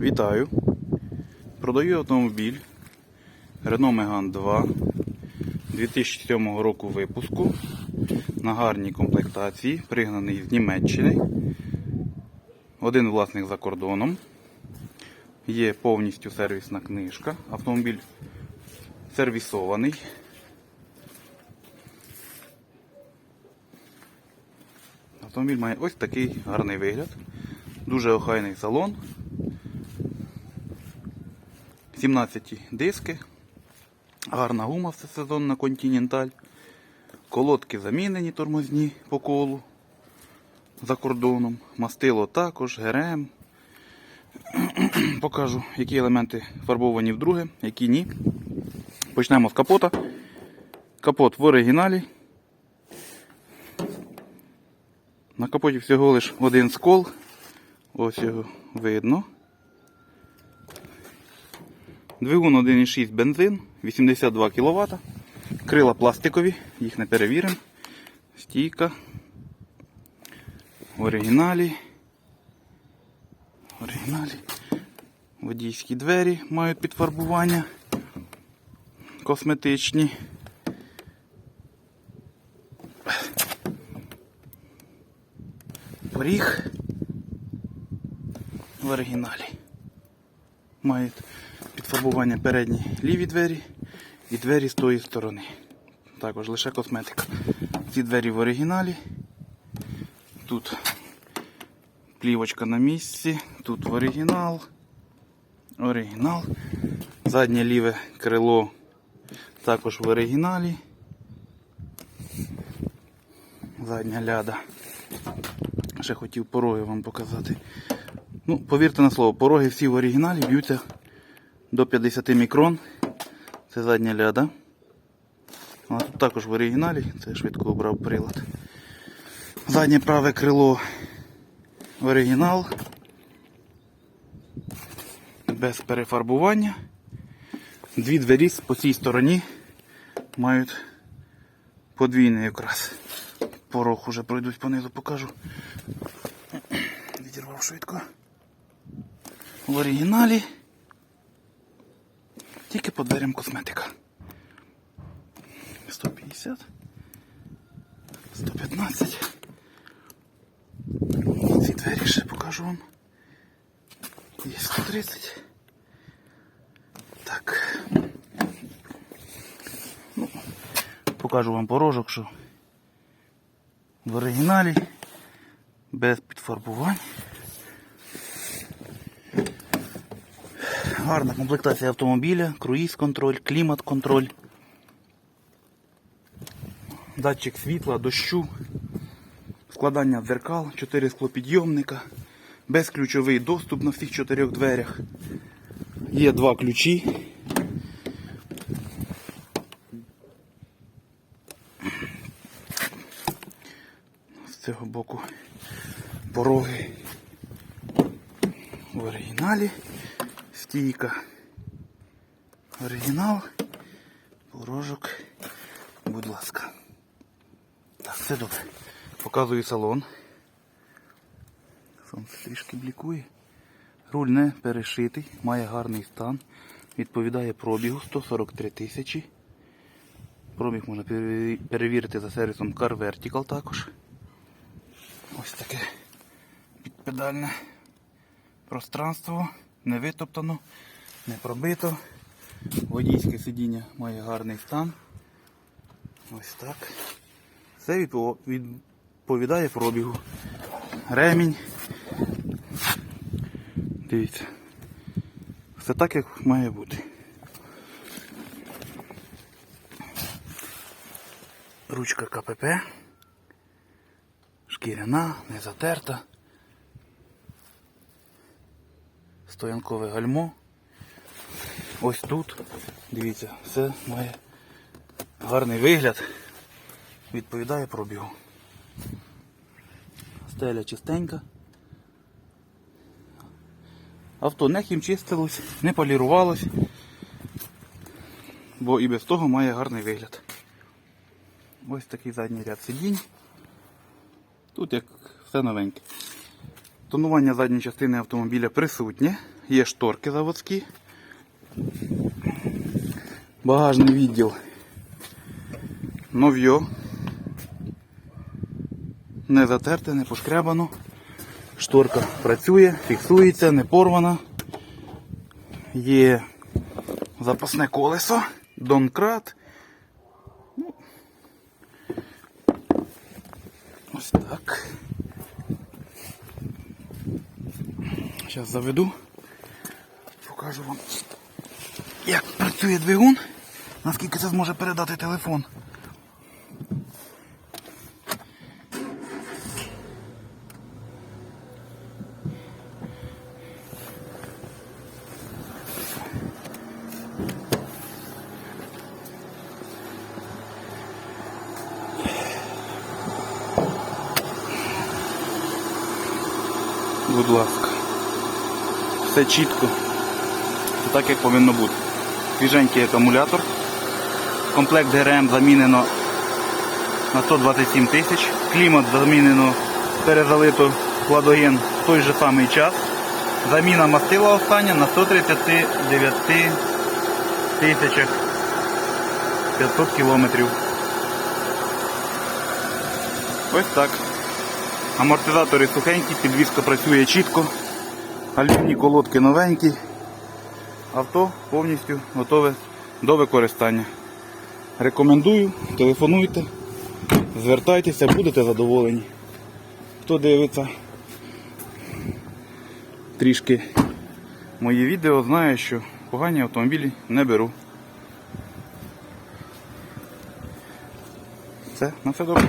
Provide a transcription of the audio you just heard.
Вітаю! Продаю автомобіль Renault Megane 2 2007 року випуску на гарній комплектації, пригнаний з Німеччини. Один власник за кордоном. Є повністю сервісна книжка. Автомобіль сервісований. Автомобіль має ось такий гарний вигляд. Дуже охайний салон. 17 диски. Гарна гума всесезонна Continental. Колодки замінені тормозні по колу за кордоном. Мастило також, ГРМ. Покажу, які елементи фарбовані вдруге, які ні. Почнемо з капота. Капот в оригіналі. На капоті всього лиш один скол. Ось його видно. Двигун 1,6 бензин, 82 кВт. Крила пластикові, їх не перевіримо. Стійка. В оригіналі. В оригіналі. Водійські двері мають підфарбування. Косметичні. Поріг в оригіналі. Мають підфарбування передні ліві двері і двері з тої сторони. Також лише косметика. Ці двері в оригіналі. Тут плівочка на місці, тут в оригінал. Оригінал. Заднє ліве крило також в оригіналі. Задня ляда. Ще хотів пороги вам показати. Ну, повірте на слово, пороги всі в оригіналі б'ються до 50 мікрон. Це задня ляда. А тут також в оригіналі, це я швидко обрав прилад. Заднє праве крило оригінал. Без перефарбування. Дві двері по цій стороні мають подвійний якраз. Порог уже пройдусь понизу, покажу. Відірвав швидко. В оригіналі. Тільки по дверям косметика. 150. 115. Ці двері ще покажу вам. Є 130. Так. Ну, покажу вам порожок, що в оригіналі без підфарбувань. Гарна комплектація автомобіля, круїз-контроль, клімат-контроль, датчик світла, дощу, складання дзеркал, 4 склопідйомника, безключовий доступ на всіх чотирьох дверях. Є два ключі. З цього боку пороги в оригіналі. Стійка. Оригінал. Порожок. Будь ласка. Так, все добре. Показую салон. Сонце трішки блікує. Руль не перешитий, має гарний стан. Відповідає пробігу 143 тисячі. Пробіг можна перевірити за сервісом Car Vertical також. Ось таке підпедальне пространство, не витоптано, не пробито. Водійське сидіння має гарний стан. Ось так. Відпо- відповідає пробігу. Ремінь. Дивіться. Все так, як має бути. Ручка КПП. Шкіряна, не затерта. Стоянкове гальмо. Ось тут. Дивіться, все має гарний вигляд. Відповідає пробігу. Стеля чистенька. Авто не хімчистилось, не полірувалось, бо і без того має гарний вигляд. Ось такий задній ряд сидінь. Тут як все новеньке. Тонування задньої частини автомобіля присутнє, є шторки заводські. Багажний відділ. Нов'йо. Не затерте, не пошкрябано. Шторка працює, фіксується, не порвана. Є запасне колесо, донкрат. Ну, Ось так. Зараз заведу. Покажу вам, як працює двигун, наскільки це зможе передати телефон. Будь ласка. Все чітко. Так, як повинно бути. Свіженький акумулятор. Комплект ГРМ замінено на 127 тисяч. Клімат замінено, перезалито хладоген в той же самий час. Заміна мастила остання на 139 тисячах 500 кілометрів. Ось так. Амортизатори сухенькі, підвізка працює чітко. Альпівні колодки новенькі. Авто повністю готове до використання. Рекомендую, телефонуйте, звертайтеся, будете задоволені. Хто дивиться трішки мої відео, знає, що погані автомобілі не беру. Все, на все добре.